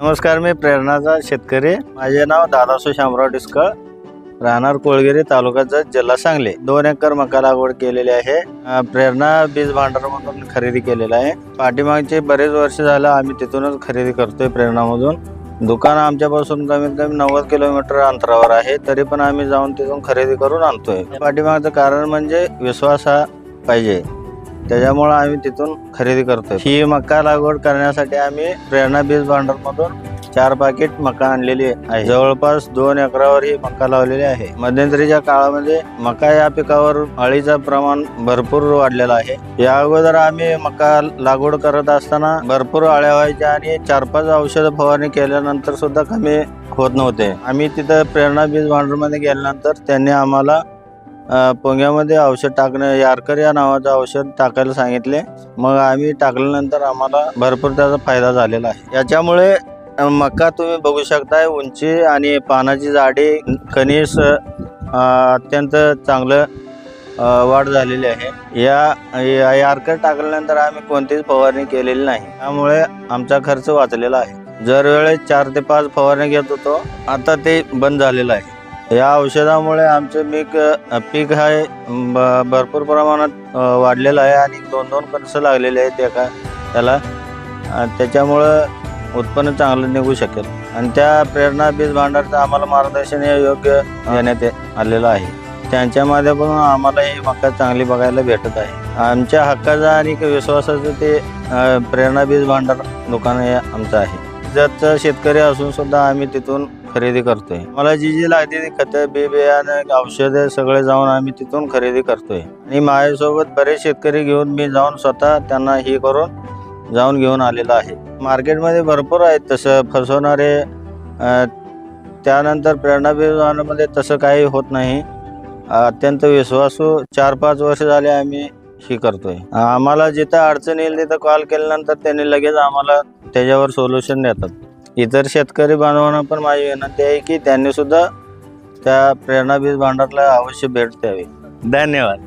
नमस्कार मी प्रेरणाचा शेतकरी. माझे नाव दादासो शामराव डिस्कळ. राहणार कोळगिरी तालुका जत जिल्हा सांगली. दोन एकर मका लागवड केलेली आहे. प्रेरणा बीज भांडारमधून खरेदी केलेला आहे. पाठीमागचे बरेच वर्ष झालं आम्ही तिथूनच खरेदी करतोय प्रेरणामधून. दुकान आमच्यापासून कमीत कमी नव्वद किलोमीटर अंतरावर आहे. तरी पण आम्ही जाऊन तिथून खरेदी करून आणतोय. पाठीमागचं कारण म्हणजे विश्वास हा पाहिजे. त्याच्यामुळं आम्ही तिथून खरेदी करतोय. ही मका लागवड करण्यासाठी आम्ही प्रेरणा बीज भांडारमधून चार पाकिट मका आणलेली आहे. जवळपास दोन एकरावर ही मका लावलेली आहे. मध्यंतरीच्या काळामध्ये मका या पिकावर अळीचं प्रमाण भरपूर वाढलेलं आहे. या अगोदर आम्ही मका लागवड करत असताना भरपूर अळ्या व्हायच्या आणि चार पाच औषध फवारणी केल्यानंतर सुद्धा कमी होत नव्हते. आम्ही तिथं प्रेरणा बीज भांडारमध्ये गेल्यानंतर त्यांनी आम्हाला पोंग्यामध्ये औषध टाकणं यारकर या नावाचं औषध टाकायला सांगितले. मग आम्ही टाकल्यानंतर आम्हाला भरपूर त्याचा फायदा झालेला आहे. याच्यामुळे मका तुम्ही बघू शकताय उंची आणि पानाची जाडी कणीस अत्यंत चांगलं वाढ झालेली आहे. या या यारकर टाकल्यानंतर आम्ही कोणतीच फवारणी केलेली नाही. त्यामुळे आमचा खर्च वाचलेला आहे. जर वेळेस चार ते पाच फवारणी घेत होतो आता ते बंद झालेलं आहे. या औषधामुळे आमचं पीक पीक आहे ब- भरपूर प्रमाणात वाढलेलं आहे आणि दोन दोन कणसं लागलेले आहेत एका त्याला. त्याच्यामुळं उत्पन्न चांगलं निघू शकेल. आणि त्या प्रेरणा बीज भांडारचं आम्हाला मार्गदर्शन हे योग्य देण्यात आलेलं आहे. त्यांच्या माध्यमातून आम्हाला ही मका चांगली बघायला भेटत आहे. आमच्या हक्काचं आणि विश्वासाचं ते प्रेरणा बीज भांडार दुकान हे आमचं आहे. जतचा शेतकरी असून सुद्धा आम्ही तिथून खरेदी करतोय. मला जी जी लागते ती खतं बी बियाणं औषधं सगळे जाऊन आम्ही तिथून खरेदी करतोय. आणि माझ्यासोबत बरेच शेतकरी घेऊन मी जाऊन स्वतः त्यांना हे करून जाऊन घेऊन आलेलो आहे. मार्केटमध्ये भरपूर आहेत तसं फसवणारे त्यानंतर प्रेरणाभिवानामध्ये तसं काही होत नाही. अत्यंत विश्वासू चार पाच वर्ष झाले आम्ही हे करतोय. आम्हाला जिथं अडचण येईल तिथं कॉल केल्यानंतर त्यांनी लगेच आम्हाला त्याच्यावर सोल्युशन देतात. इतर शेतकरी बांधवांना पण माझी विनंती आहे की त्यांनी सुद्धा त्या प्रेरणा बीज भांडारला अवश्य भेट द्यावी. धन्यवाद.